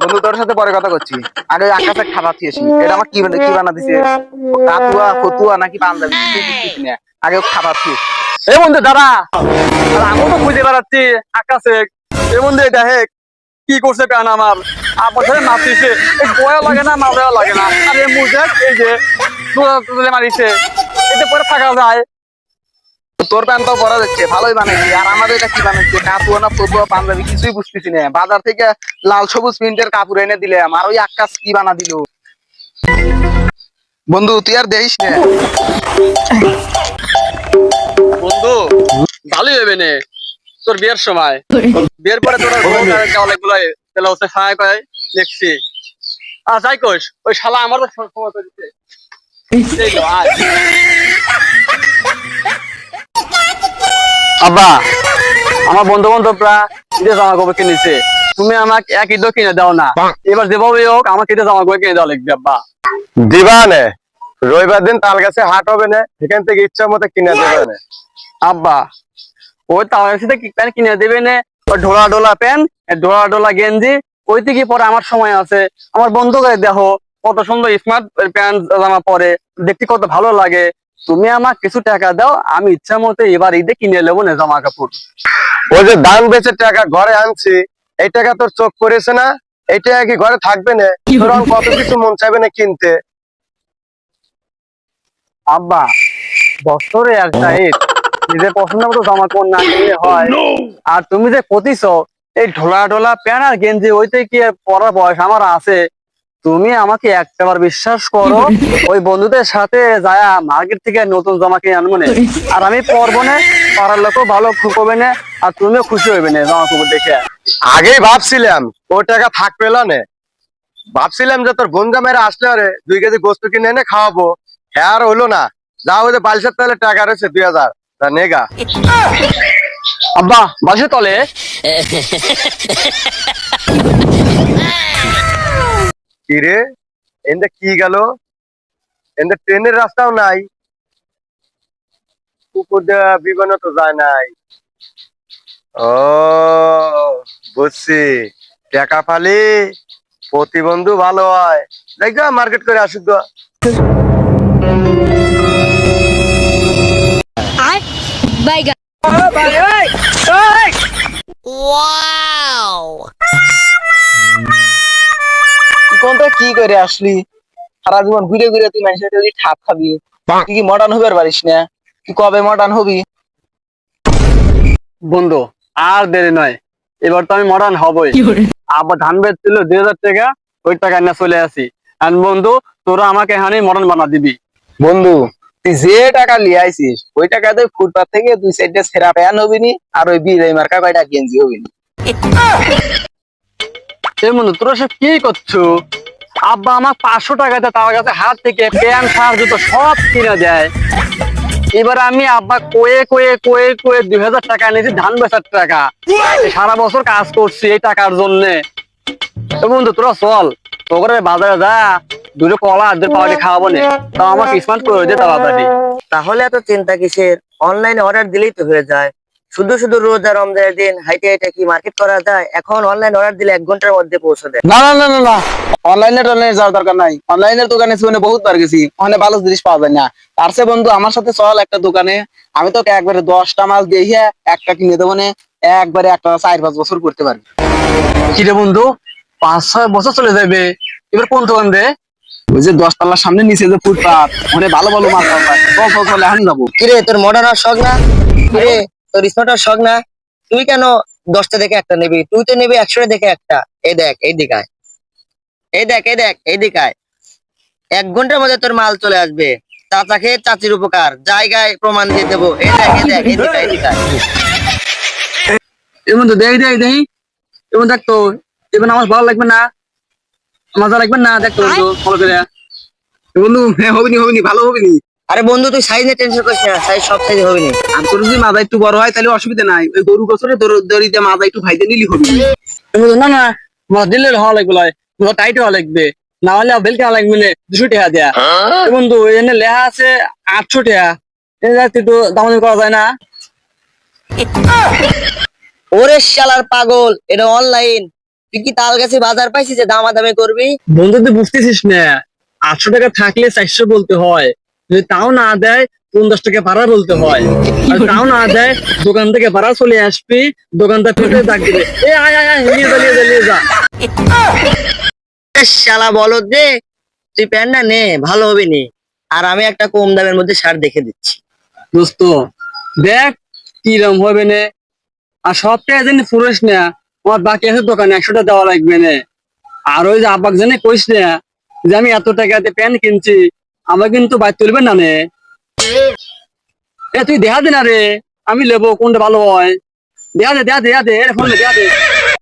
বন্ধু, তোর সাথে পরে কথা করছি। আকাশে এসি এটা আমার কি কি বানা দিছে? কাতুয়া, ফতুয়া নাকি পাঞ্জাবি। আগে এই বন্ধু আর আমিও তো খুঁজে বেড়াচ্ছি আকাশে। এই বন্ধু কি করছে প্যান আমার? আপনার সাথে এই বয়া লাগে না মারা লাগে না। আর মুজে এই যে মারিছে। এতে পরে থাকা যায়। তোর প্যান্ট তো পরা যাচ্ছে, ভালোই বানাইছি। আর আমাদের এটা কি বানাইছে? কাতুয়া না ফতুয়া পাঞ্জাবি কিছুই বুঝতেছি না। বাজার থেকে লাল সবুজ প্রিন্টের কাপড় এনে দিলে আর ওই আকাশ কি বানা দিল? বন্ধু, তুই আর দেখিস না। বন্ধু, ভালোই হবে নে। তোর বিয়ের সময়। বিয়ের পরে তোর অনেকগুলো তাহলে হচ্ছে সহায় করে দেখছি। আর যাই কোষ ওই শালা আমার সময় করে দিচ্ছে আব্বা আমার বন্ধু বান্ধবরা ঈদের জামা কাপড় কিনেছে তুমি আমাকে এক ঈদও কিনে দাও না। এবার যেভাবে হোক আমাকে ঈদের জামা কাপড় কিনে দেওয়া লাগবে আব্বা। দিবানে? রবিবার দিন তাল গাছে হাট হবে না এখান থেকে ইচ্ছা মতো কিনে দেবে না। আব্বা ওই তার সাথে প্যান্ট কিনে দেবে না? ওই ঢোলা ঢোলা প্যান্ট ঢোলা ঢোলা গেঞ্জি ওই থেকে পরে আমার সময় আছে। আমার বন্ধুকে দেখো কত সুন্দর স্মার্ট প্যান্ট জামা পরে দেখতে কত ভালো লাগে। তুমি আমার কিছু টাকা দাও আমি ইচ্ছা মতো এবার ঈদে কিনে নেব না জামা কাপড়। ওই যে দান বেচে টাকা ঘরে আনছি এই টাকা তোর চোখ করেছে না? এই টাকা কি ঘরে থাকবে না? তোর কত কিছু মন চাইবে না কিনতে? আব্বা বছরে একটা ঈদ নিজের পছন্দ মতো জামা কাপড় না কিনলে হয়। আর তুমি যে পতিছ এই ঢোলা ঢোলা প্যান্ট আর গেঞ্জি ওইতে কি পরার বয়স আমার আছে? তুমি আমাকে একটাবার বিশ্বাস করো ওই বন্ধুদের সাথে যায় মার্কেট থেকে নতুন জামা কিনে আনব না। আর আমি পরবো না পাড়ার লোকও ভালো খুকবে না আর তুমিও খুশি হইবে না জামা কাপড় দেখে। আগেই ভাবছিলাম ও টাকা থাকবে না ভাবছিলাম যে তোর বোন জামাইরা আসলে আরে দুই কেজি গোস্ত কিনে এনে খাওয়াবো। হ্যাঁ আর হলো না। যা ওই যে বালিশের তাহলে টাকা রয়েছে দুই হাজার তা নেগা আব্বা বাসে তলে? কি রে এনদে কি গেল? এনদে ট্রেনের রাস্তাও নাই। দিয়ে বিমানও তো যায় নাই। ও বুঝছি। টাকা পালি প্রতিবন্ধু ভালো হয়। দেখ মার্কেট করে আসুক গো। তুই কি করে আসলি? সারা জীবন ঘুরে ঘুরে তুই মানুষের ওই ঠাপ খাবি তুই কি মডার্ন হবার পারিস না? তুই কবে মডার্ন হবি? বন্ধু আর দেরি নয়। এবার তো আমি মডার্ন হবই। আবার ধান বেচছিল দুই হাজার টাকা ওই টাকা নিয়ে চলে আসি। আর বন্ধু তোরা আমাকে এখানে মডার্ন বানা দিবি। বন্ধু তুই যে টাকা লিয়ে আইছিস ওই টাকাতে ফুটপাথ থেকে দুই সাইডে সেরা প্যান হবি নি আর ওই বিলাই মার্কা কয়টা গেঞ্জি হবি নি এই বন্ধু তোরা সব কি করছ? আব্বা আমার পাঁচশো টাকাতে তার কাছে হাত থেকে প্যান্ট শার্ট জুতো সব কিনে দেয়। এবার আমি আব্বা কয়ে কয়ে কয়ে কয়ে দুই হাজার টাকা নিয়েছি ধান বেচার টাকা। সারা বছর কাজ করছি এই টাকার জন্য। বন্ধু তোরা চল তোকে বাজারে যা দুটো কলা আর দুটো পাউডি খাওয়াবো না। তাও আমার কিসমত করে দে তাড়াতাড়ি। তাহলে এত চিন্তা কিসের? অনলাইনে অর্ডার দিলেই তো হয়ে যায়। শুধু শুধু রোজা রমজানের দিন হাইটে হাইটে কি মার্কেট করা যায়? এখন অনলাইন অর্ডার দিলে এক ঘণ্টার মধ্যে পৌঁছে দেয়। না না না না না। অনলাইনে টনলাইনে যাওয়ার দরকার নাই। অনলাইনের দোকানে জীবনে বহুত বার গেছি। ওখানে ভালো জিনিস পাওয়া যায় না। তার চেয়ে বন্ধু আমার সাথে চল একটা দোকানে। আমি তোকে একবারে দশটা মাল দিয়ে একটা কিনে দেবো না। একবারে একটা চার পাঁচ বছর করতে পারবি। কিরে বন্ধু? পাঁচ ছয় বছর চলে যাবে এবার কোন দোকান দে? ওই যে দশতলার সামনে নিচে যে ফুটপাথ ওখানে ভালো ভালো মাল পাওয়া যায়। চল চল চল এখন যাব। কিরে তোর মডার্ন আর শখ না? কিরে তোর স্মার্ট আর শখ না? তুই কেন দশটা দেখে একটা নিবি? তুই তো নিবি একশোটা দেখে একটা। এই দেখ এই দিকায়। এই দেখ এই দেখ এই দিকায়। এক ঘণ্টার মধ্যে তোর মাল চলে আসবে। চাচা খেয়ে চাচির উপকার। জায়গায় প্রমাণ দিয়ে দেবো। এই দেখ এই দেখ এই দিকায় এই দিকায়। এমন তো দেখ দেখ দেখি। এমন দেখ তো। এবার আমার ভালো লাগবে না। মজা লাগবে না দেখ তো করে। বন্ধু হ্যাঁ হবিনি হবিনি ভালো হবিনি। আরে বন্ধু তুই সাইজ নিয়ে টেনশন করিস না সাইজ সব সাইজ হবে না আর তোর যদি মাজা একটু বড় হয় তাহলে অসুবিধা নাই। ওই গরু গোসরে দড়িতে মাজা একটু ভাইতে নিলি হবে। না না আমার দিলে হওয়া লাগবে লয়। টাইট হওয়া লাগবে। না হলে বেলকে হওয়া লাগবে না, দুশো টাকা দেয়া। এ বন্ধু এখানে লেখা আছে আটশো টাকা। এই যাতে তো দামাদামি করা যায় না। ওরে শালার পাগল এটা অনলাইন তুই কি তাল গাছে বাজার পাইছিস যে দামাদামি করবি? বন্ধু তুই বুঝতেছিস না আটশো টাকা থাকলে চারশো বলতে হয়। যদি তাও না দেয় পঞ্চাশ টাকা ভাড়া বলতে হয়? আর তাও না দেয়, দোকান থেকে ভাড়া চলে আসবি দোকানদার পেটে ডাক দিবে এ, আয় আয় আয় নিয়ে যা। শালা, বলো যে, তুই প্যান্টটা নে ভালো হবে নি। আর আমি একটা কম দামের মধ্যে শার্ট দেখে দিচ্ছি। দোস্ত, দেখ কিরম হবে নে। আর সব টাকা জানি ফুরস না। আমার বাকি আছে দোকানে, একশোটা দেওয়া লাগবে না। আর ওই যে আব্বাক জানি কইস না যে, আমি এত টাকাতে প্যান্ট কিনছি। আমার কিন্তু বাইর তুলবেন না নে। এ, তুই দেখা দে না রে। আমি লেবো, কোনটা ভালো হয়? দেখা দে দেখা দে দেখা দে দেখা দে।